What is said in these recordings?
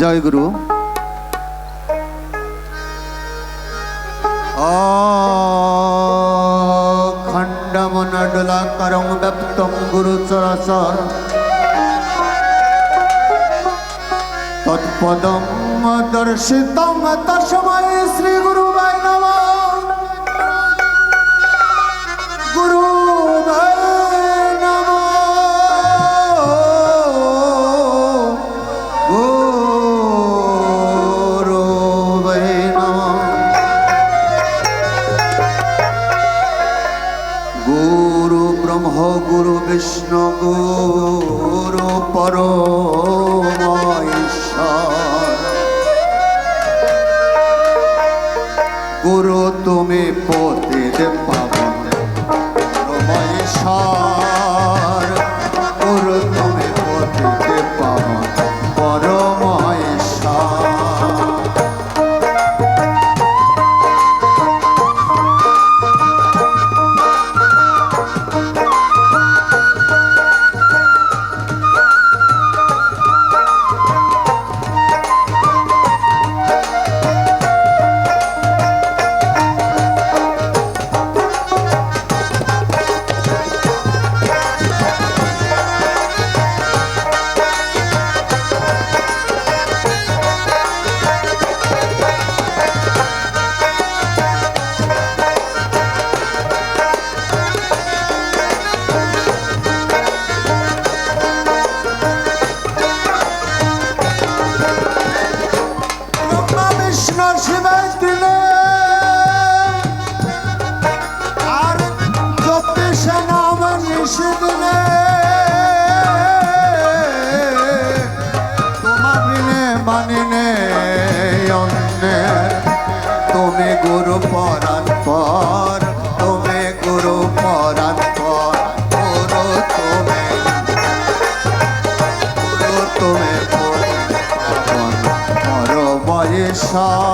জয় গুরু। খণ্ডমনডলাকরং ব্যপ্তং গুরু চরাচর। তৎপদম দর্শিতং তস্मै Shri Guru by নমঃ। গুরু ব্রহ্ম গুরু বিষ্ণু গুরু পরমেশ্বর গুরু তুমি পতিত পাবন পরমেশ্বর পরময়েশ্বর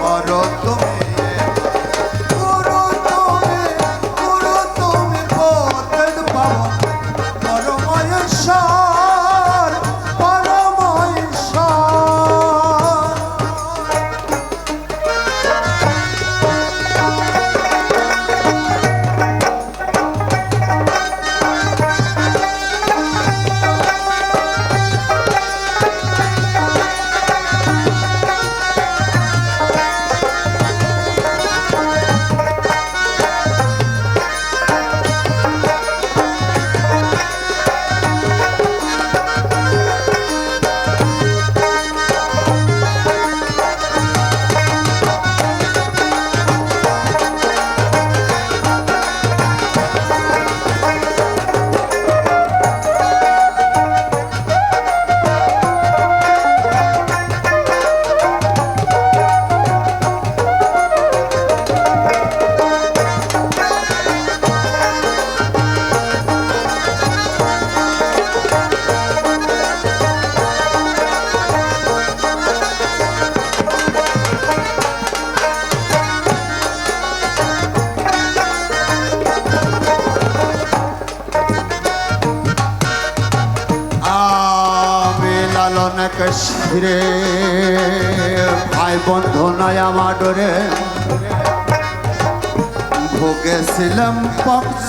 করো রে ভাই বন্ধু নয় আমার ডরে ভোগেছিলাম পক্ষ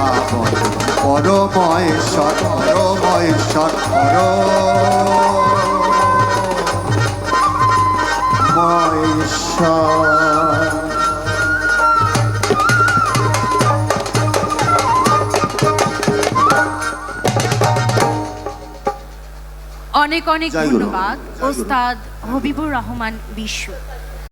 পাবন পরময়েশ্বর পরময়েশ্বর পরময়েশ্বর অনেক অনেক ধন্যবাদ ওস্তাদ হবিবুর রহমান বিশ্ব।